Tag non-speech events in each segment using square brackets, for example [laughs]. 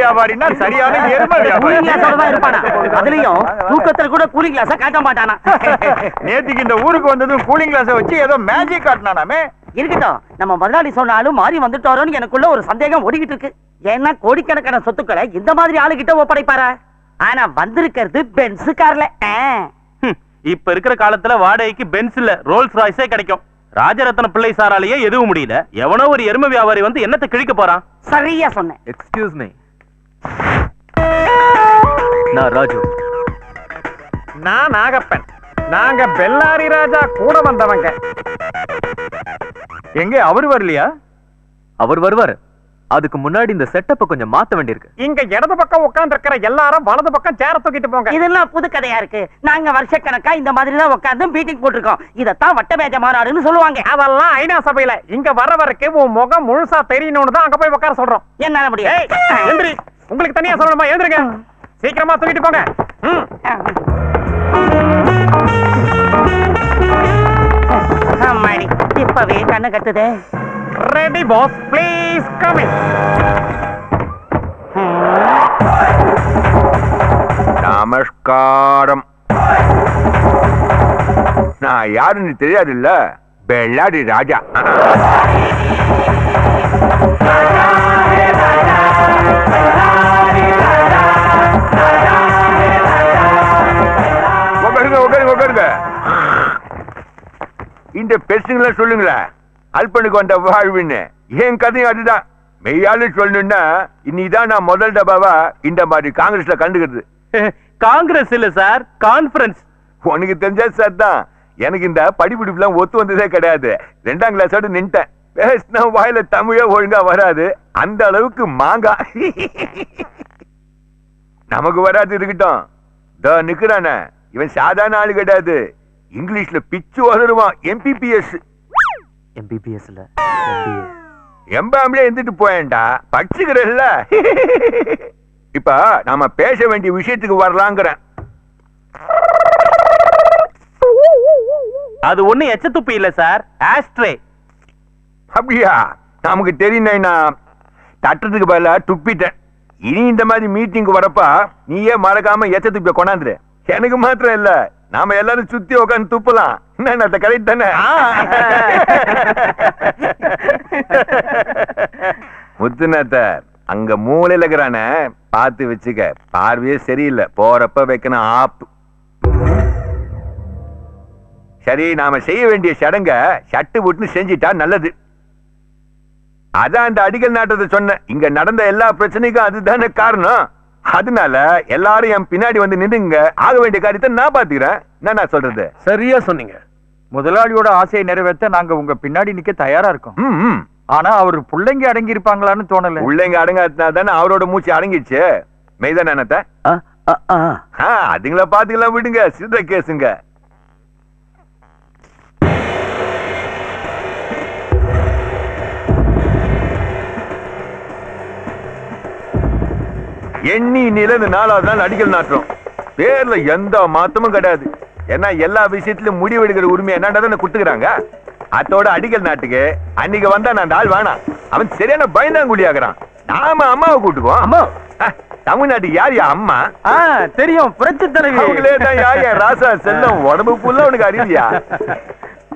வியாபாரின்னா சரியான எரும வியாபாரி. இருப்பானா? [laughs] அதுலயும் தூக்கத்துல கூட கூலிங் கிளாஸ காட்ட மாட்டானா? [laughs] நேத்துக்கு இந்த ஊருக்கு வந்ததும் கூலிங் கிளாஸ வச்சு ஏதோ மேஜிக் காட்டினானாமே. இருக்கட்டும் நம்ம முதலாளி சொன்னாலும் மாறி வந்துட்டோரோன்னு எனக்குள்ள ஒரு சந்தேகம் ஓடிக்கிட்டு இருக்கு. ஏன்னா கோடிக்கணக்கான சொத்துக்களை இந்த மாதிரி ஆளுகிட்ட ஒப்படைப்பாரா? ஆனா வந்திருக்கிறது பென்ஸ் கார்ல. இப்ப இருக்கிற காலத்துல வாடகைக்கு பென்ஸ் இல்ல ரோல்ஸ் ராய்ஸே கிடைக்கும். ராஜரத்ன பிள்ளை சாராலேயே எதுவும் முடியல. எவனோ ஒரு எரும வியாபாரி வந்து என்னத்தை கிழிக்க போறான்? சரியா சொன்னேன். எக்ஸ்கியூஸ் மீ நான் ராஜு. நான் நாகப்பன். நாங்க பெல்லாரி ராஜா கூட வந்தவங்க. எங்க அவரு வரலையா? அவர் வருவாரு. அதுக்கு முன்னாடி இந்த செட்டப்பை கொஞ்சம் மாத்த வேண்டியிருக்கு. இங்க இடது பக்கம் உட்கார்ந்து இருக்கிற எல்லாரும் வலது பக்கம் சேர தூக்கிட்டு போங்க. இதெல்லாம் புது கதையா இருக்கு. நாங்க வருஷக்கணக்கா இந்த மாதிரி தான் உட்கார்ந்து மீட்டிங் போட்டிருக்கோம். இதத்தான் வட்டமேஜ மாநாடுன்னு சொல்லுவாங்க. அதெல்லாம் ஐநா சபையில. இங்க வர வரைக்கும் உன் முகம் முழுசா தெரியணும்னு தான் அங்க போய் உட்கார சொல்றோம். என்னால ஏய் முடியும் எந்திரி. உங்களுக்கு தனியா சொல்லணுமா? எழுந்திருங்க. சீக்கிரமா தூக்கிட்டு போங்க. இப்பவே கண்ணு கட்டுதே. Ready boss please come in நமஸ்காரம். நான் யாருன்னு தெரியாது இல்ல பெல்லாடி ராஜா. இந்த பெருசுங்களா சொல்லுங்களேன் அல்பனுக்கு வந்த வாழ்வுன்னு. என் கதையும் அதுதான். மெய்யாலு சொல்லணும்னா இன்னிதான் நான் முதல் டபாவா இந்த மாதிரி காங்கிரஸ்ல கண்டுக்கிறது. [laughs] காங்கிரஸ் இல்ல சார் கான்ஃபரன்ஸ். உனக்கு தெரிஞ்சா சார் தான். எனக்கு இந்த படிப்பிடிப்புலாம் ஒத்து வந்ததே கிடையாது. ரெண்டாம் கிளாஸோட நின்ட்டேன். பேசினா வாயில தமிழே ஒழுங்கா வராது. அந்த அளவுக்கு மாங்கா. [laughs] நமக்கு வராது இருக்கட்டும். நிக்கிறானே. இவன் சாதாரண ஆளு கிடையாது. இங்கிலீஷ்ல பிச்சு உதருவான் எம்பிபிஎஸ் எம்பிபிஎஸ் இல்ல. MBA. எம்பாம்லே இருந்துட்டு போயேன்டா. படிச்சுக்கிறல்ல [laughs] இப்ப நாம பேச வேண்டிய விஷயத்துக்கு வரலாங்கிறேன். அது ஒண்ணு எச்ச துப்பி இல்ல சார். ஆஸ்ட்ரே அப்படியா? நமக்கு தெரியும் நான் தட்டத்துக்கு பதிலா துப்பிட்டேன். இனி இந்த மாதிரி மீட்டிங் வரப்ப நீயே மறக்காம எச்ச துப்பிய கொண்டாந்துரு. எனக்கு மாத்திரம் இல்ல. நாம எல்லாரும் சுத்தி உட்காந்து துப்பலாம். என்ன கரெக்ட் தானே? முத்துநாத்த அங்க மூலையில இருக்கிறானே பார்த்து வச்சுக்க. பார்வையே சரியில்லை. போறப்ப வைக்கணும் ஆப்பு. சரி நாம செய்ய வேண்டிய சடங்க சட்டு புட்டுன்னு செஞ்சிட்டா நல்லது. அதான் அந்த அடிக்கல் நாட்டத்தை சொன்னேன். இங்க நடந்த எல்லா பிரச்சனைக்கும் அதுதானே காரணம். அதனால எல்லாரும் என் பின்னாடி வந்து நின்னுங்க. ஆக வேண்டிய காரியத்தை நான் பாத்துக்கிறேன் என்ன நான் சொல்றது? சரியா சொன்னீங்க. முதலாளியோட ஆசையை நிறைவேற்ற நாங்க உங்க பின்னாடி நிக்க தயாரா இருக்கோம். ஆனா அவர் பிள்ளைங்க அடங்கி இருப்பாங்களான்னு தோணல. உள்ளங்க அடங்காத்தினா தானே அவரோட மூச்சு அடங்கிடுச்சு. மெய்தான் என்னத்த? ஆ, ஆ, ஆ. ஆ, அதுங்கள பாத்துக்கலாம் விடுங்க. சித்த கேசுங்க எண்ணி நில இந்த நாலாவது நாள் அடிக்கல் நாட்டுறோம். பேர்ல எந்த மாத்தமும் கிடையாது. ஏன்னா எல்லா விஷயத்திலும் முடிவெடுக்கிற உரிமை என்னன்றதை குடுத்துக்கிறாங்க? அத்தோட அடிக்கல் நாட்டுக்கு அன்னைக்கு வந்தா நான் ஆள் வேணாம். அவன் சரியான பயந்தாங்குழி ஆகுறான். நாம அம்மாவை கூட்டுக்குவோம் அம்மா. தமிழ்நாட்டுக்கு யார் யா அம்மா? ஆ தெரியும். புரட்சி தலைவி. அவங்களே தான் யார் யா? ராசா செல்லம் உடம்பு புல்ல உனக்கு அறிவியா?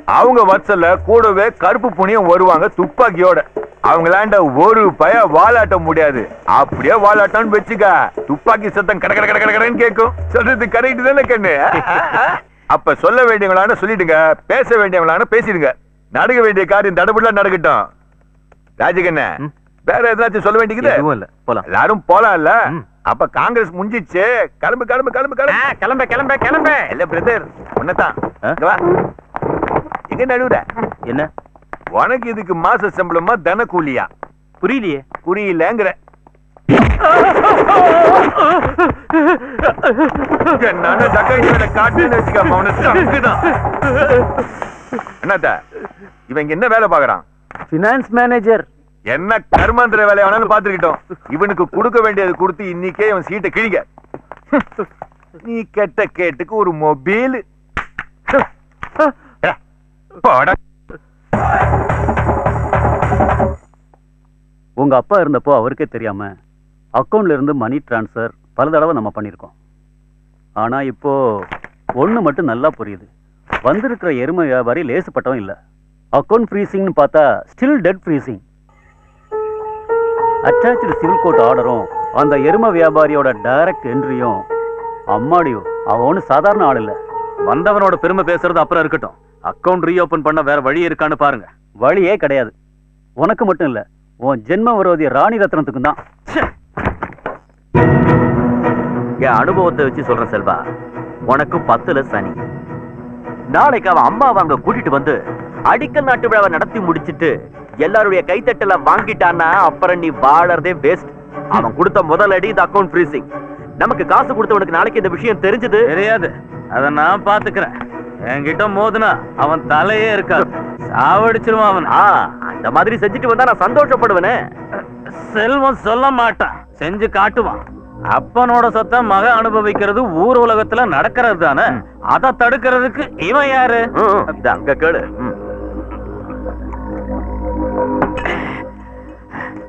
அவங்க வச்சல கூடவே கருப்பு புனியும் வருவாங்க துப்பாக்கியோட. அவங்களாண்ட ஒரு பய வாலாட்ட முடியாது. அப்படியே வாலாட்டம்னு வச்சுக்க. துப்பாக்கி சத்தம் கட கட கட கட கடன்னு கேட்கும். சொல்றது கரெக்ட் தானே கண்ணு? அப்ப சொல்ல வேண்டியவங்களான சொல்லிடுங்க. பேச வேண்டியவங்களான பேசிடுங்க. நடக்க வேண்டிய காரியம் தடபுடலாம் நடக்கட்டும். ராஜகண்ண. வேற ஏதாச்சும் சொல்ல வேண்டியது? இல்ல. போலாம். எல்லாரும் போலாம்ல? ம். அப்ப காங்கிரஸ் முடிஞ்சிச்சு கிளம்பு கிளம்பு கிளம்பு கிளம்பு. கிளம்ப கிளம்ப கிளம்ப. இல்ல பிரதர் ஒன்னதான் எங்க நடுவுற என்ன? உனக்கு இதுக்கு மாச சம்பளமா தன கூலியா புரியலையே. புரியலங்கிற. நானே தக்காளியோட காட்டுன்னு வச்சுக்க அவனை சங்குதான். என்னத்த? இவன் என்ன வேலை பாக்குறான் பினான்ஸ் மேனேஜர் என்ன கர்மாந்திர வேலையை வேணாலும் பாத்துக்கிட்டோம் இவனுக்கு கொடுக்க வேண்டியது கொடுத்து இன்னைக்கே இவன் சீட்டை கிழிங்க. [laughs] நீ கெட்ட கேட்டுக்கு ஒரு மொபைல். [laughs] உங்க அப்பா இருந்தப்போ அவருக்கே தெரியாம அக்கௌண்ட்ல இருந்து மணி ட்ரான்ஸ்ஃபர் பல தடவை நம்ம பண்ணியிருக்கோம். ஆனா இப்போ ஒண்ணு மட்டும் நல்லா புரியுது. வந்திருக்கிற எருமை வியாபாரி லேசுப்பட்டவன் இல்ல. அக்கௌண்ட் ஃப்ரீசிங்னு பார்த்தா still dead freezing attach civil court ஆர்டரும் அந்த எருமை வியாபாரியோட டைரக்ட் என்ட்ரியும் அம்மாடியோ அவன் ஒன்றும் சாதாரண ஆள் இல்லை. வந்தவனோட பெருமை பேசுறது அப்புறம் இருக்கட்டும். அக்கவுண்ட் ரீஓபன் பண்ண வேற வழி இருக்கான்னு பாருங்க. வழியே கிடையாது. உனக்கு மட்டும் இல்ல உன் ஜென்ம விரோதி ராணி ரத்னத்துக்கும் தான். என் அனுபவத்தை வச்சு சொல்றேன் செல்வா உனக்கு பத்துல சனி. நாளைக்கு அவன் அம்மாவை அங்க கூட்டிட்டு வந்து அடிக்கல் நாட்டு விழாவை நடத்தி முடிச்சிட்டு எல்லாருடைய கைத்தட்டல வாங்கிட்டான்னா அப்புறம் நீ வாழறதே வேஸ்ட் அவன் கொடுத்த முதல் அடி இந்த அக்கவுண்ட் ஃப்ரீசிங் நமக்கு காசு கொடுத்தவனுக்கு நாளைக்கு இந்த விஷயம் தெரிஞ்சது? தெரியாது. அத நான் பாத்துக்கிறேன் என்கிட்ட மோதுனா அவன் தலையே இருக்காது. சாவடிச்சிருவான் அவன். ஆ அந்த மாதிரி செஞ்சுட்டு வந்தா நான் சந்தோஷப்படுவேனே. செல்வம் சொல்ல மாட்டான். செஞ்சு காட்டுவான். அப்பனோட சொத்தை மக அனுபவிக்கிறது ஊர் உலகத்துல நடக்கிறது தானே? அதை தடுக்கிறதுக்கு இவன் யாரு? அங்க ம்.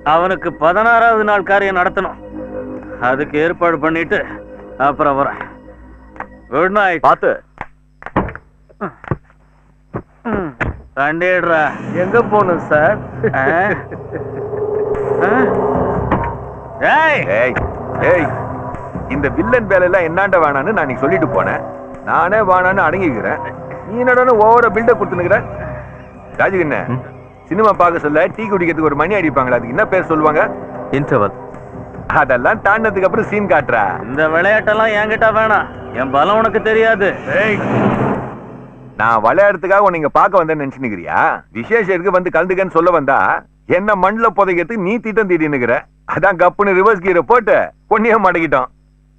அவனுக்கு பதினாறாவது நாள் காரியம் நடத்தணும். அதுக்கு ஏற்பாடு பண்ணிட்டு அப்புறம் வரேன். குட் நைட் பாத்து கண்டிடுறா எங்க போகணும் சார்? ஏய்! ஏய் ஏய் இந்த வில்லன் வேலையெல்லாம் என்னாண்ட வேணான்னு நான் சொல்லிட்டு போனேன். நானே வேணான்னு அடங்கிக்கிறேன். நீ என்னடா ஓவர பில்டப் கொடுத்துனுக்குற ராஜகண்ண சினிமா பார்க்க சொல்ல டீ குடிக்கிறதுக்கு ஒரு மணி அடிப்பாங்களா? அதுக்கு என்ன பேர் சொல்லுவாங்க? இன்டர்வல் அதெல்லாம் தாண்டினதுக்கு அப்புறம் சீன் காட்டுறா. இந்த விளையாட்டெல்லாம் என்கிட்ட வேணாம். என் பலம் உனக்கு தெரியாது. ஏய் நான் விளையாடுறதுக்காக உன்னை இங்க பார்க்க வந்தேன்னு நினைச்சுனுக்கிறியா விசேஷத்துக்கு வந்து கலந்துக்கன்னு சொல்ல வந்தா என்ன மண்ணுல புதைக்கிறதுக்கு நீ திட்டம் தீட்டினுக்கிற அதான் கப்புன்னு ரிவர்ஸ் கீரை போட்டு பொண்ணியே மடக்கிட்டோம்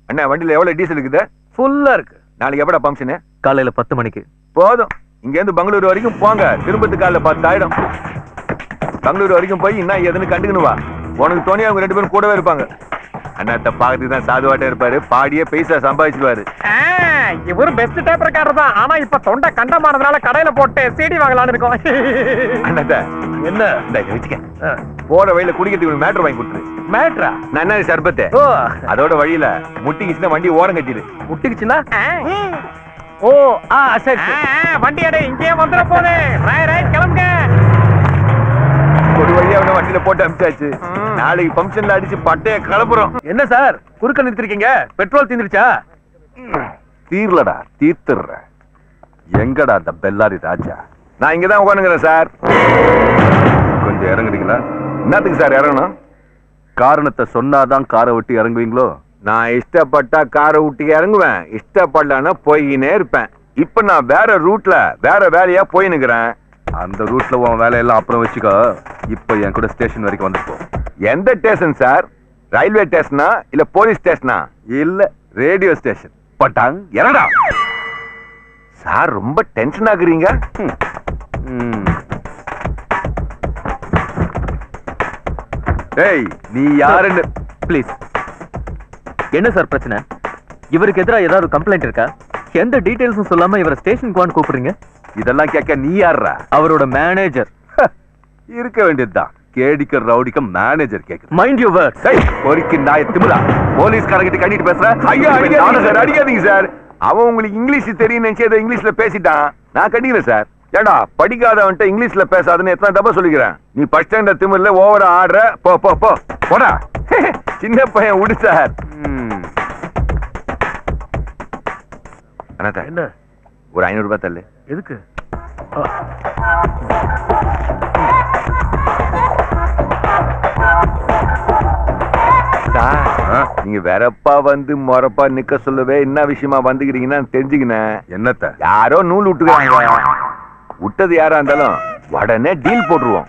அண்ணா வண்டியில எவ்வளவு டீசல் இருக்குது? ஃபுல்லா இருக்கு. நாளைக்கு எப்படா ஃபங்க்ஷனு காலையில பத்து மணிக்கு. போதும். இங்க இருந்து பெங்களூரு வரைக்கும் போங்க. திரும்பத்து காலைல பத்தாயிரம் பெங்களூரு வரைக்கும் போய் என்ன எதுன்னு கண்டுக்கணும் வா. உனக்கு தோணி அவங்க ரெண்டு பேரும் கூடவே இருப்பாங்க. அண்ணாத்த பாக்கிறதுக்கு தான் சாதுவாட்ட இருப்பாரு. பாடியே பைசா சம்பாதிச்சுவாரு இவரு பெஸ்ட் டேப் ரெக்கார்டர் தான். ஆனா இப்ப தொண்டை கண்டமானதுனால கடையில போட்டு சிடி வாங்கலாம்னு இருக்கோம். அண்ணாத்த என்ன? இந்த வச்சுக்க. போற வழியில குடிக்கிறதுக்கு மேட்டர் வாங்கி கொடுத்துரு. மேட்ரா நன்னாரி சர்பத்து? ஓ. அதோட வழியில முட்டிக்கிச்சுன்னா வண்டி ஓரம் கட்டிடு. முட்டிக்குச்சுன்னா? ஓ ஆ சரி வண்டி அடே இங்கே வந்துட போதே. ரைட் ரைட் கிளம்புங்க. ஒரு வழியா அவன வண்டியில போட்டு அமிச்சாச்சு. நாளைக்கு ஃபங்க்ஷன்ல அடிச்சு பட்டைய கிளப்புறோம் என்ன சார்? குறுக்க நிறுத்திருக்கீங்க? பெட்ரோல் தீந்துருச்சா? தீர்லடா தீர்த்துடுற எங்கடா அந்த பெல்லாரி ராஜா? நான் இங்கதான் உட்காந்துக்கிறேன் சார். கொஞ்சம் இறங்குறீங்களா? என்னத்துக்கு சார் இறங்கணும்? காரணத்தை சொன்னாதான் காரை விட்டு இறங்குவீங்களோ? நான் இஷ்டப்பட்டா காரை விட்டு இறங்குவேன். இஷ்டப்படலன்னா போயினே இருப்பேன். இப்ப நான் வேற ரூட்ல வேற வேலையா போயினுக்கிறேன். அந்த ரூட்ல உன் வேலையெல்லாம் அப்புறம் வச்சுக்கோ. இப்ப என் கூட ஸ்டேஷன் வரைக்கும் வந்துப்போம் எந்த ஸ்டேஷன் சார்? ரயில்வே ஸ்டேஷனா இல்ல போலீஸ் ஸ்டேஷனா? இல்ல ரேடியோ ஸ்டேஷன். பட்டாங் இறடா சார் ரொம்ப டென்ஷன் ஆகுறீங்க? ஏய் நீ யாருன்னு? ப்ளீஸ். என்ன சார் பிரச்சனை? இவருக்கு எதிராக ஏதாவது கம்ப்ளைண்ட் இருக்கா? எந்த டீடைல்ஸும் சொல்லாம இவரை ஸ்டேஷனுக்கு வான்னு கூப்பிடுறீங்க? இதெல்லாம் கேட்க நீ யாருடா அவரோட மேனேஜர் இருக்க வேண்டியதுதான். கேடிக்க ரவுடிக்க மேனேஜர் கேக்குது. மைண்ட் யூ வேர்ட்ஸ் ஏய் பொறுக்கி நாய திமிரா. போலீஸ்காரங்கிட்ட கண்டிட்டு பேசுற? ஐயா சார். அடிக்காதீங்க சார். அவன் உங்களுக்கு இங்கிலீஷ் தெரியும் நினைச்சு ஏதோ இங்கிலீஷ்ல பேசிட்டான். நான் கண்டிக்கல சார். ஏடா படிக்காதவன்ட்ட இங்கிலீஷ்ல பேசாதுன்னு எத்தனை தப்பா சொல்லிக்கிறேன்? நீ ஃபர்ஸ்ட் ஸ்டாண்டர்ட் திமிர்ல ஓவரா ஆடுற. போ போ போ. போடா. சின்ன பையன் விடு சார். அண்ணாத்த என்ன? ஒரு ஐநூறு ரூபாய் தள்ளு. எதுக்கு? நீங்க வெறப்பா வந்து மொறப்பா நிக்க சொல்லவே என்ன விஷயமா வந்துக்கிறீங்கன்னா தெரிஞ்சுக்கினேன். என்னத்த? யாரோ நூல் விட்டுக்கிறாங்க. விட்டது யாரா இருந்தாலும் உடனே டீல் போட்டுருவோம்.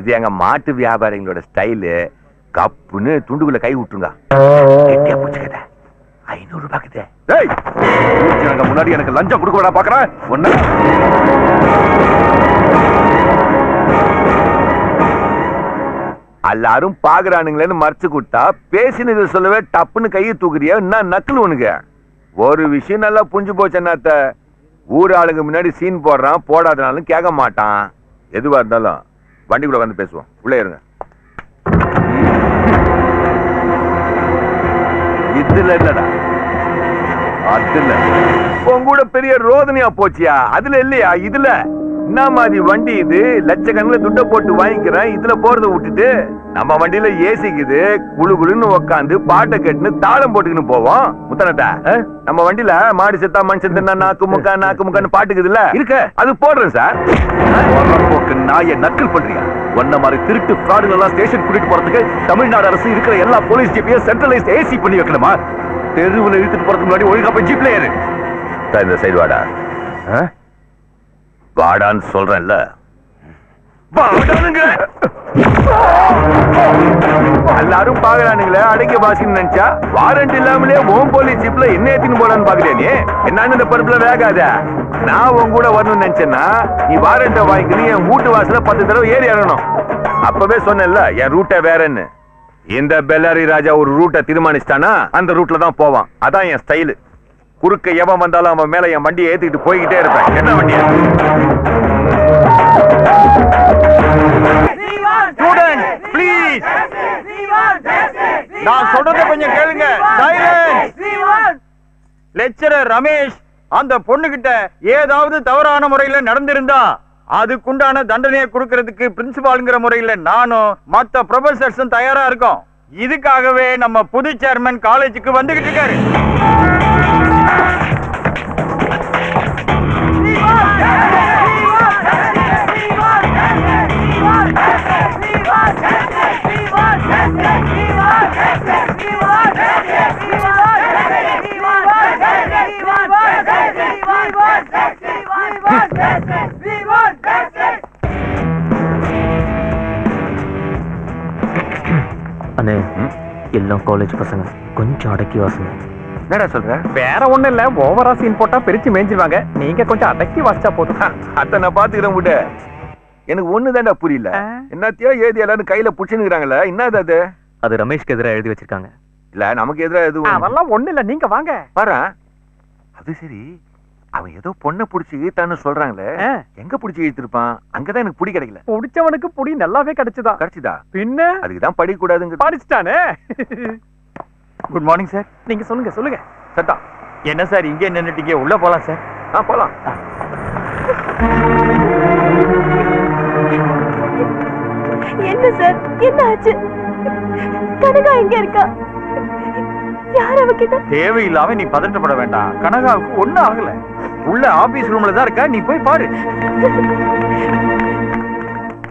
இது எங்க மாட்டு வியாபாரிகளோட ஸ்டைலு கப்புன்னு துண்டுக்குள்ள கை விட்டுருங்க. ஐநூறு ரூபாய்க்குதே டேய் ஊர்ஜனங்க முன்னாடி எனக்கு லஞ்சம் கொடுக்க விடா பாக்குறேன் ஒண்ணு. எல்லாரும் பாக்குறானுங்களேன்னு மறைச்சு கொடுத்தா பேசினது சொல்லவே டப்புன்னு கையை தூக்குறியா? என்ன நக்கல் உனக்கு? ஒரு விஷயம் நல்லா புரிஞ்சு போச்சு ஊர் ஆளுங்க முன்னாடி சீன் போடுறான் போடாதனாலும் கேட்க மாட்டான். எதுவா இருந்தாலும். வண்டிக்குள்ள வந்து பேசுவோம். உள்ளே இருங்க. இதுல இல்லடா. அதுல. உன் கூட பெரிய ரோதனையா போச்சியா? அதுல இல்லையா? இதுல. என்ன மாதிரி வண்டி இது? லட்சக்கணக்கில் துட்ட போட்டு வாங்கிக்கிறேன். இதுல போறதை விட்டுட்டு நம்ம வண்டியில ஏசிக்குது. குளு குளுன்னு உக்காந்து பாட்டை கட்டுன்னு தாளம் போட்டுக்கின்னு போவோம். முத்தனட்டா நம்ம வண்டியில மாடு செத்தா மனுஷன் தின்னா நாக்கு முக்கா நாக்கு முக்கான்னு பாட்டுக்குதுல்ல? இருக்க. அது போடுறேன் சார். போக்கு நாயை நக்கல் பண்றியா ஒன்ன மாதிரி திருட்டு ஃப்ராடுகள் எல்லாம் ஸ்டேஷன் கூட்டிட்டு போறதுக்கு தமிழ்நாடு அரசு இருக்கிற எல்லா போலீஸ் ஜிப்பையும் சென்ட்ரலைஸ் ஏசி பண்ணி வைக்கணுமா? தெருவுல இழுத்துட்டு போறதுக்கு முன்னாடி ஒழுங்கா போய் ஜீப்ல ஏறு. இந்த சைடு வாடா? வாடான்னு சொல்றேன்ல. எல்லாரும் பாக்குறானுங்களே அடக்கி பாசின்னு நினைச்சா? வாரண்ட் இல்லாமலே ஓம் போலீஸ் ஜிப்ல என்ன ஏத்தின்னு போலான்னு பாக்குறியா நீ? என்னன்னு இந்த பருப்புல வேகாத. நான் உன் கூட வரணும்னு நினைச்சேன்னா நீ வாரண்ட வாங்கிக்கணும் என் வீட்டு வாசல பத்து தடவை ஏறி இறங்கணும். அப்பவே சொன்னேன்ல என் ரூட்டை வேறன்னு. இந்த பெல்லாரி ராஜா ஒரு ரூட்டை தீர்மானிச்சிட்டானா அந்த ரூட்ல தான் போவான். அதான் என் ஸ்டைலு குறுக்க எவன் வந்தாலும் அவன் மேல என் வண்டியை ஏத்திட்டு போய்கிட்டே இருப்பேன். என்ன வண்டியா? ஸ்டூடெண்ட் ப்ளீஸ் நான் சொல்றத கொஞ்சம் கேளுங்க. சைலன்ஸ் லெக்சரர் ரமேஷ் அந்த பொண்ணுகிட்ட ஏதாவது தவறான முறையில நடந்திருந்தா அதுக்குண்டான தண்டனையை கொடுக்கறதுக்கு பிரின்சிபாலுங்கிற முறையில நானும் மத்த ப்ரொஃபசர்ஸும் தயாரா இருக்கோம். இதுக்காகவே நம்ம புது சேர்மன் காலேஜுக்கு வந்துகிட்டு இருக்காரு. எல்லாம் காலேஜ் பசங்க. கொஞ்சம் அடக்கி வாசங்க என்னடா சொல்ற? வேற ஒண்ணு இல்ல. ஓவரா சீன் போட்டா பிரிச்சு மேய்ஞ்சிருவாங்க. நீங்க கொஞ்சம் அடக்கி வாசிச்சா போதும். அத்தை நான் பாத்துக்கிறேன் விட எனக்கு ஒண்ணுதான்டா புரியல. என்னத்தையோ ஏதி எல்லாரும் கையில புடிச்சுனுக்குறாங்களே என்னது அது அது? ரமேஷ்க்கு எதிராக எழுதி வச்சிருக்காங்க. இல்ல நமக்கு எதிராக எதுவும் அதெல்லாம் ஒண்ணு இல்ல. நீங்க வாங்க. பாரு அது சரி. அவன் ஏதோ பொண்ணை புடிச்சு இழுத்தான்னு சொல்றாங்களே. எங்க புடிச்சு இழுத்திருப்பான் அங்கதான் எனக்கு புடி கிடைக்கல. புடிச்சவனுக்கு புடி நல்லாவே கிடைச்சுதா? கிடைச்சுதா? பின்ன? அதுக்கு தான் படிக்க கூடாதுங்க படிச்சுட்டானே? குட் மார்னிங் சார் நீங்க சொல்லுங்க சொல்லுங்க. சட்டா என்ன சார் இங்கே நின்னுட்டீங்க. உள்ள போலாம் சார் ஆ போலாம். என்ன சார் என்ன ஆச்சு? கனகா எங்க இருக்கா? யார் அவகிட்ட? தேவையில்லாம நீ பதட்டப்பட வேண்டாம். கனகாவுக்கு ஒண்ணும் ஆகல. உள்ள ஆபீஸ் ரூம்ல தான் இருக்கா? நீ போய் பாரு.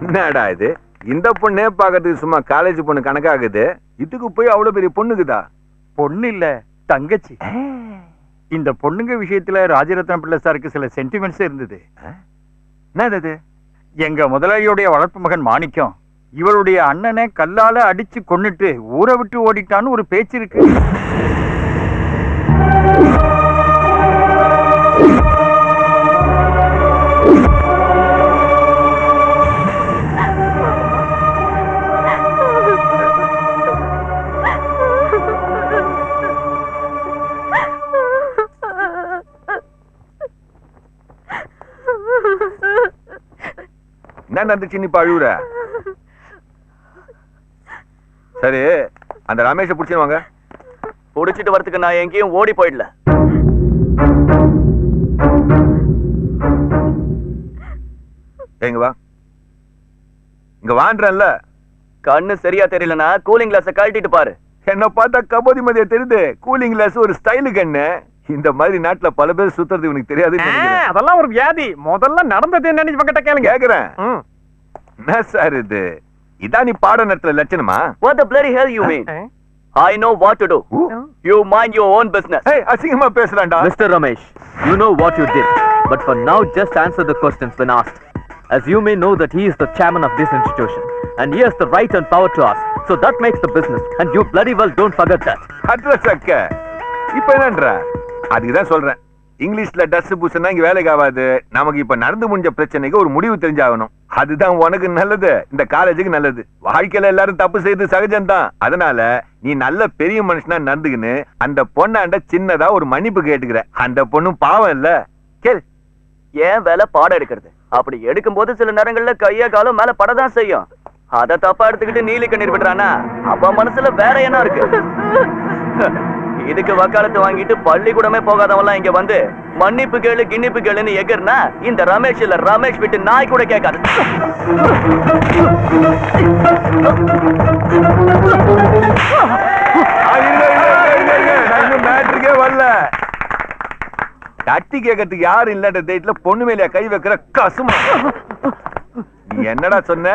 என்னடா இது? இந்த பொண்ணே பாக்கிறதுக்கு சும்மா காலேஜ் பொண்ணு கணக்காகுது. இதுக்கு போய் அவ்வளவு பெரிய பொண்ணுக்குதா? பொண்ணு இல்ல தங்கச்சி. இந்த பொண்ணுங்க விஷயத்துல ராஜரத்னம் பிள்ளை சாருக்கு சில சென்டிமெண்ட்ஸ் இருந்தது. என்னது? அது எங்க முதலாளியுடைய வளர்ப்பு மகன் மாணிக்கம் இவளுடைய அண்ணனை கல்லால அடிச்சு கொன்னுட்டு ஊரை விட்டு ஓடிட்டான்னு ஒரு பேச்சு இருக்கு. என்ன நடந்துச்சு இப்ப அழுவுற? சரி அந்த ரமேஷை பிடிச்சிருவாங்க புடிச்சிட்டு வரதுக்கு நான் எங்கேயும் ஓடி போயிடல. எங்க வா. இங்க வான்றல்ல கண்ணு சரியா தெரியலனா கூலிங் கிளாஸ கழட்டிட்டு பாரு. என்ன பார்த்தா கபோதி மதிய தெரியுது. கூலிங் கிளாஸ் ஒரு ஸ்டைலுக்கு என்ன? இந்த மாதிரி நாட்டுல பல பேர் சுத்துறது உனக்கு தெரியாதுன்னு நினைக்கிறேன் அதெல்லாம் ஒரு வியாதி முதல்ல நடந்தது என்னன்னு இவங்கிட்ட கேளுங்க கேக்குறேன். என்ன சார் இது இதான் நீ பாட நடத்துற லட்சணமா What the bloody hell you mean? I know what to do. Who. You mind your own business. ஏய் அசிங்கமா பேசுறான்டா Mr. Ramesh, you know what you did, but for now just answer the questions when asked. As you may know that he is the chairman of this institution, and he has the right and power to ask, so that makes the business, and you bloody well don't forget that. Address அக்க இப்ப என்னன்ற அதுக்குதான் சொல்றேன். இங்கிலீஷ்ல டஸ் பூசுனா இங்க வேலைக்கு ஆகாது. நமக்கு இப்ப நடந்து முடிஞ்ச பிரச்சனைக்கு ஒரு முடிவு தெரிஞ்சாகணும். அதுதான் உனக்கு நல்லது. இந்த காலேஜுக்கு நல்லது. வாழ்க்கையில எல்லாரும் தப்பு செய்து சகஜம்தான். அதனால நீ நல்ல பெரிய மனுஷனா நடந்துக்கின்னு அந்த பொண்ணாண்ட சின்னதா ஒரு மன்னிப்பு கேட்டுக்கிற. அந்த பொண்ணும் பாவம் இல்ல. கேள். ஏன் வேலை பாடம் எடுக்கிறது? அப்படி எடுக்கும்போது சில நேரங்கள்ல கைய காலம் மேல படதான் செய்யும். அதை தப்பா எடுத்துக்கிட்டு நீலி கண்ணீர் விடுறானா? அப்பா மனசுல வேற என்ன இருக்கு. இதுக்கு வக்காலத்து வாங்கிட்டு பள்ளிக்கூடமே போகாதவெல்லாம் இங்க வந்து மன்னிப்பு கேளு கிண்ணிப்பு கேளுன்னு எகர்னா இந்த ரமேஷ் இல்ல ரமேஷ் விட்டு நாய் கூட கேட்காது. மேட்ருக்கே வரல தட்டி கேட்கறதுக்கு யாரும் இல்லாத டேட்ல பொண்ணு மேலே கை வைக்கிற கசுமா. என்னடா சொன்ன?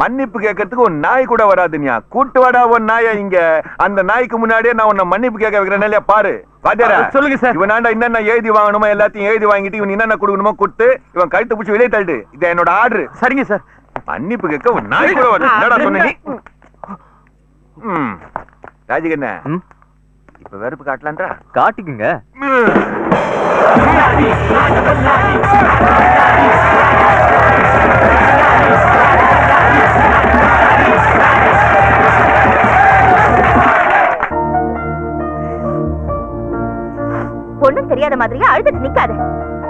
மன்னிப்பு கேட்கறதுக்கு ஒரு நாய் கூட வராது நீ கூட்டு வாடா ஒரு நாய இங்க. அந்த நாய்க்கு முன்னாடியே நான் உன்னை மன்னிப்பு கேட்க வைக்கிறேன். பாரு. வாத்தியாரா சொல்லுங்க சார். இவனாண்டா என்னென்ன எழுதி வாங்கணுமோ எல்லாத்தையும் எழுதி வாங்கிட்டு இவன் என்னென்ன கொடுக்கணுமோ கொடுத்து இவன் கழுத்து பிடிச்சி வெளியே தள்ளிடு. இது என்னோட ஆர்டர் சரிங்க சார். மன்னிப்பு கேட்க ஒரு நாய் கூட வரும் என்னடா சொன்ன நீ? ம். ராஜிகண்ண? இப்ப வெறுப்பு காட்டலான்றா? காட்டிக்குங்க. ஒண்ணும் தெரியாத மாதிரியே அழுதுட்டு நிக்காத.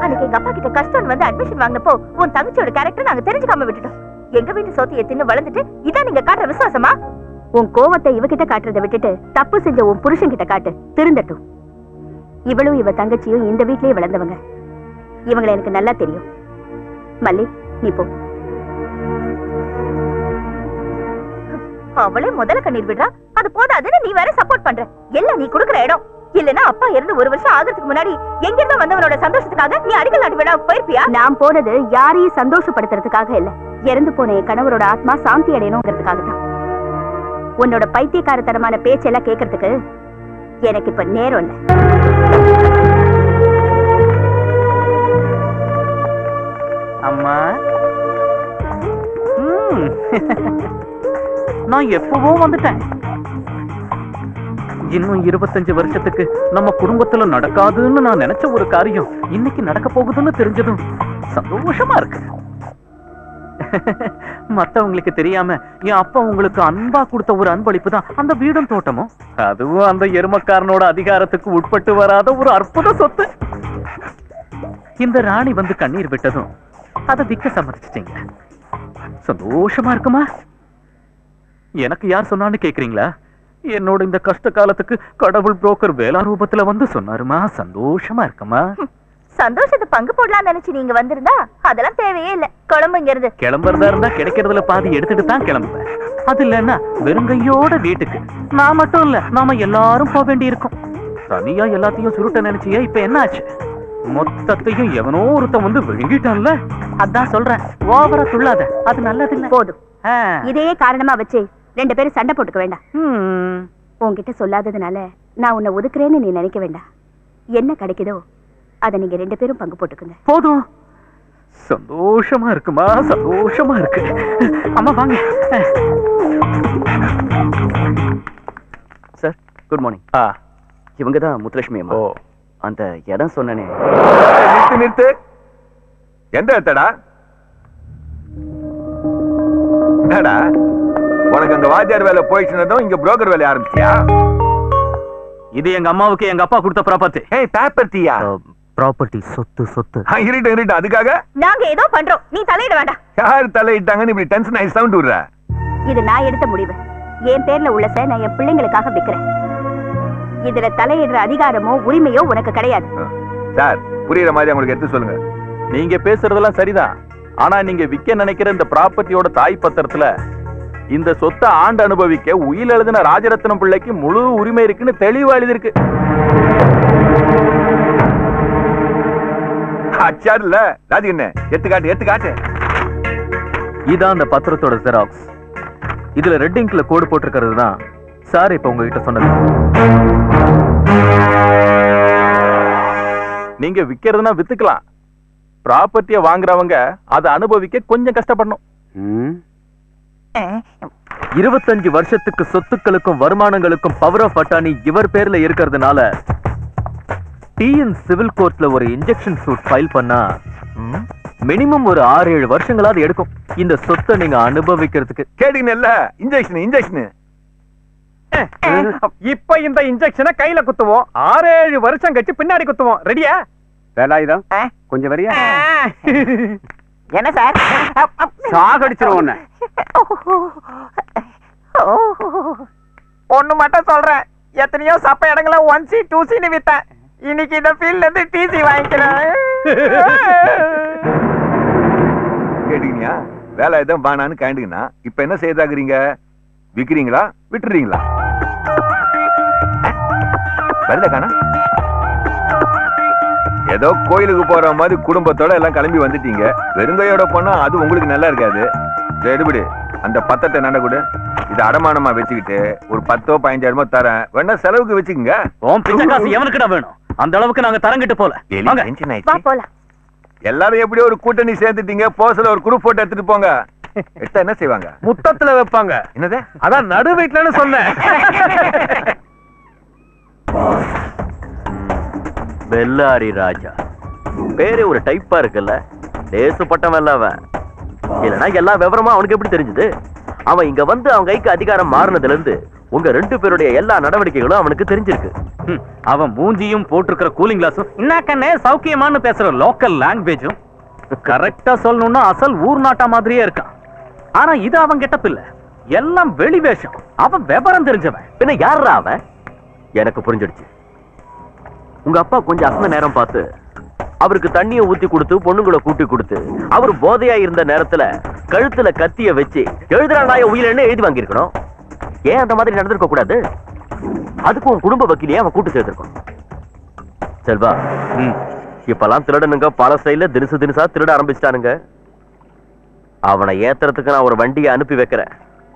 அன்னைக்கு எங்க அப்பா கிட்ட கஷ்டம் வந்து அட்மிஷன் வாங்கினப்போ உன் தங்கச்சியோட கேரக்டர் நாங்க தெரிஞ்சுக்காம விட்டுட்டோம். எங்க வீட்டு சோத்தியை தின்னு வளர்ந்துட்டு இதான் நீங்க காட்டுற விசுவாசமா? உன் கோவத்தை இவகிட்ட காட்டுறதை விட்டுட்டு தப்பு செஞ்ச உன் புருஷன் கிட்ட காட்டு. திருந்தட்டும். இவளும் இவ தங்கச்சியும் இந்த வீட்லயே வளர்ந்தவங்க. இவங்களை எனக்கு நல்லா தெரியும். மல்லி நீ போ. அவளே முதல்ல கண்ணீர் விடுறா. அது போதாதுன்னு நீ வேற சப்போர்ட் பண்ற. எல்லாம் நீ குடுக்குற இடம். இல்லனா அப்பா இருந்து ஒரு வருஷம் ஆகிறதுக்கு முன்னாடி எங்கிருந்தோ வந்தவனோட சந்தோஷத்துக்காக நீ அடிக்கல் நாட்டு விழா போயிருப்பியா? நான் போனது யாரையும் சந்தோஷப்படுத்துறதுக்காக இல்ல. இறந்து போன என் கணவரோட ஆத்மா சாந்தி அடையணுங்கிறதுக்காக தான். உன்னோட பைத்தியக்காரத்தனமான பேச்செல்லாம் கேட்கறதுக்கு எனக்கு இப்ப நேரம் இல்ல. அம்மா. [laughs] நான் எப்பவோ வந்துட்டேன். இன்னும் இருபத்தஞ்சு வருஷத்துக்கு நம்ம குடும்பத்துல நடக்காதுன்னு நான் நினைச்ச ஒரு காரியம் இன்னைக்கு நடக்க போகுதுன்னு தெரிஞ்சதும் சந்தோஷமா இருக்கு. [laughs] மத்தவங்களுக்கு தெரியாம என் அப்பா உங்களுக்கு அன்பா கொடுத்த ஒரு அன்பளிப்பு தான் அந்த வீடும் தோட்டமும். அதுவும் அந்த எருமக்காரனோட அதிகாரத்துக்கு உட்பட்டு வராத ஒரு அற்புத சொத்து. இந்த ராணி வந்து கண்ணீர் விட்டதும் அதை விற்க சம்மதிச்சிட்டீங்க. சந்தோஷமா இருக்குமா? எனக்கு யார் சொன்னான்னு கேக்குறீங்களா? என்னோட இந்த கஷ்ட காலத்துக்கு கடவுள் புரோக்கர் வேளா ரூபத்துல வந்து சொன்னாருமா? சந்தோஷமா இருக்குமா சந்தோஷத்தை பங்கு போடலாம்னு நினைச்சு நீங்க வந்திருந்தா அதெல்லாம் தேவையே இல்ல. குழம்பு இங்க இருந்து கிளம்புறதா இருந்தா கிடைக்கிறதுல பாதி எடுத்துட்டு தான் கிளம்புவேன். அது இல்லைன்னா வெறுங்கையோட வீட்டுக்கு. நான் மட்டும் இல்ல நாம எல்லாரும் போக வேண்டி இருக்கும் தனியா எல்லாத்தையும் சுருட்ட நினைச்சியா இப்ப என்ன ஆச்சு? மொத்தத்தையும் எவனோ ஒருத்தன் வந்து விழுங்கிட்டான்ல? அதான் சொல்றேன் ஓவரா துள்ளாத. அது நல்லது இல்ல போதும் இதையே காரணமா வச்சு ரெண்டு பேரும் சண்டை போட்டுக்க வேண்டாம். உன்கிட்ட சொல்லாததுனால நான் உன்னை ஒதுக்குறேன்னு நீ நினைக்க வேண்டாம். என்ன கிடைக்குதோ அதை நீங்க ரெண்டு பேரும் பங்கு போட்டுக்குங்க. போதும். சந்தோஷமா இருக்குமா? சந்தோஷமா இருக்கு. அம்மா வாங்க. சார் குட் மார்னிங் ஆ. இவங்க தான் முத்துலட்சுமி அம்மா. ஓ. அந்த இடம் சொன்னனே. நிறுத்து நிறுத்து. எந்த இடத்தடா? என்னடா? உனக்கு அங்க வாத்தியார் வேலை போயிடுச்சுனதும் இங்க புரோக்கர் வேலை ஆரம்பிச்சியா? இது எங்க அம்மாவுக்கு எங்க அப்பா கொடுத்த ப்ராப்பர்ட்டி ஏய் பேப்பர் தீயா ப்ராப்பர்ட்டி சொத்து சொத்து. இருட்டு இருட்டு அதுக்காக? நாங்க ஏதோ பண்றோம். நீ தலையிட வேண்டாம். யார் தலையிட்டாங்கன்னு இப்படி டென்ஷன் ஆகி சவுண்ட் விடுற? இது நான் எடுத்த முடிவு. என் பேர்ல உள்ளத நான் என் பிள்ளைங்களுக்காக விக்கிறேன். இதுல தலையிடுற அதிகாரமோ உரிமையோ உனக்கு கிடையாது. சார் புரியுற மாதிரி உங்களுக்கு எடுத்து சொல்லுங்க. நீங்க பேசுறதெல்லாம் சரிதான். ஆனா நீங்க விக்க நினைக்கிற இந்த ப்ராப்பர்ட்டியோட தாய் பத்திரத்துல இந்த சொத்தை ஆண்டு அனுபவிக்க உயில் எழுதின ராஜரத்னம் பிள்ளைக்கு முழு உரிமை இருக்குன்னு தெளிவா எழுதிருக்கு அச்சாரு இல்ல. ராஜிகண்ணே எத்து காட்டு எத்து காட்டு இதான் அந்த பத்திரத்தோட ஜெராக்ஸ் இதுல ரெட் இங்க்ல கோடு போட்டிருக்கிறது தான் சார் இப்ப உங்ககிட்ட சொன்னது. நீங்க விக்கிறதுனா வித்துக்கலாம். ப்ராப்பர்ட்டிய வாங்குறவங்க அதை அனுபவிக்க கொஞ்சம் கஷ்டப்படணும். இருபத்தஞ்சு வருஷத்துக்கு சொத்துக்களுக்கும் வருமானங்களுக்கும் பவர் ஆஃப் அட்டானி இவர் பேர்ல இருக்கிறதுனால டிஎன் சிவில் கோர்ட்ல ஒரு இன்ஜெக்ஷன் சூட் ஃபைல் பண்ணா மினிமம் ஒரு ஆறு ஏழு வருஷங்களாவது எடுக்கும். இந்த சொத்தை நீங்க அனுபவிக்கிறதுக்கு. கேட்டீங்கன்னு இல்ல இன்ஜெக்ஷன் இன்ஜெக்ஷன் இப்ப இந்த இன்ஜெக்ஷனை கையில குத்துவோம். ஆறு ஏழு வருஷம் கழிச்சு பின்னாடி குத்துவோம். ரெடியா வேலாயுதம் கொஞ்சம் வரியா? என்ன சார்? சாகடிச்சிருவோம். ஒண்ணு மட்டும் சொல்றேன். எத்தனையோ சப்ப இடங்கள ஒன் சி டூ சின்னு வித்தேன். இன்னைக்கு இந்த ஃபீல்ட்ல இருந்து டிசி வாங்கிக்கிறேன். கேட்டீங்களா வேலை எதுவும் பானான்னு கேண்டுங்கண்ணா இப்ப என்ன செய்தாக்குறீங்க? விக்கிறீங்களா? விட்டுறீங்களா? வரல காணா? ஏதோ கோயிலுக்கு போற மாதிரி குடும்பத்தோட எல்லாம் கிளம்பி வந்துட்டீங்க. வெறுங்கையோட போனா அது உங்களுக்கு நல்லா இருக்காது. எடுபடி அந்த பத்தத்தை நட கொடு. இது அடமானமா வச்சுக்கிட்டு ஒரு பத்தோ பதினஞ்சாயிரமோ தரேன். வேணா செலவுக்கு வச்சுக்கோங்க. உன் பிச்சை காசு எவனுக்குடா வேணும்? அந்த அளவுக்கு நாங்க தரங்கிட்டு போல. போலாம். எல்லாரும் எப்படியோ ஒரு கூட்டணி சேர்த்துட்டீங்க. போஸ்ல ஒரு குரூப் போட்டோ எடுத்துட்டு போங்க. எடுத்தா என்ன செய்வாங்க? முத்தத்துல வைப்பாங்க. என்னது? அதான் நடு வீட்டுலன்னு சொன்னேன். [laughs] பெல்லாரி ராஜா. பேரே ஒரு டைப்பா இருக்குல்ல. தேசப்பட்டவன் இல்ல அவன். இல்லனா எல்லா விவரமும் அவனுக்கு எப்படி தெரிஞ்சது? அவன் இங்க வந்து அவன் கைக்கு அதிகாரம் மாறினதுல இருந்து உங்க ரெண்டு பேருடைய எல்லா நடவடிக்கைகளும் அவனுக்கு தெரிஞ்சிருக்கு. அவன் மூஞ்சியும் போட்டிருக்கிற கூலிங் கிளாஸும் இன்னாக்கண்ணே சௌக்கியமான்னு பேசுற லோக்கல் லாங்குவேஜும் கரெக்டா சொல்லணும்னா அசல் ஊர் நாட்டா மாதிரியே இருக்கான். ஆனா இது அவன் கெட்டப் இல்ல. எல்லாம் வெளி வேஷம். அவன் விவரம் தெரிஞ்சவன். பின்ன யாரா அவன்? எனக்கு புரிஞ்சிடுச்சு. உங்க அப்பா கொஞ்சம் அசந்த நேரம் பார்த்து அவருக்கு தண்ணிய ஊத்தி கொடுத்து பொண்ணுங்களை கூட்டி கொடுத்து அவர் போதையா இருந்த நேரத்துல கழுத்துல கத்திய வச்சு எழுதுறா நாய உயிரிழன்னு எழுதி வாங்கியிருக்கணும். ஏன் அந்த மாதிரி நடந்திருக்க கூடாது? அதுக்கு உன் குடும்ப வக்கீலையே அவன் கூட்டு சேர்த்திருக்கணும். செல்வா இப்பெல்லாம் திருடனுங்க பல சைடுல தினசு தினசா திருட ஆரம்பிச்சிட்டானுங்க. அவனை ஏத்துறதுக்கு நான் ஒரு வண்டியை அனுப்பி வைக்கிறேன்.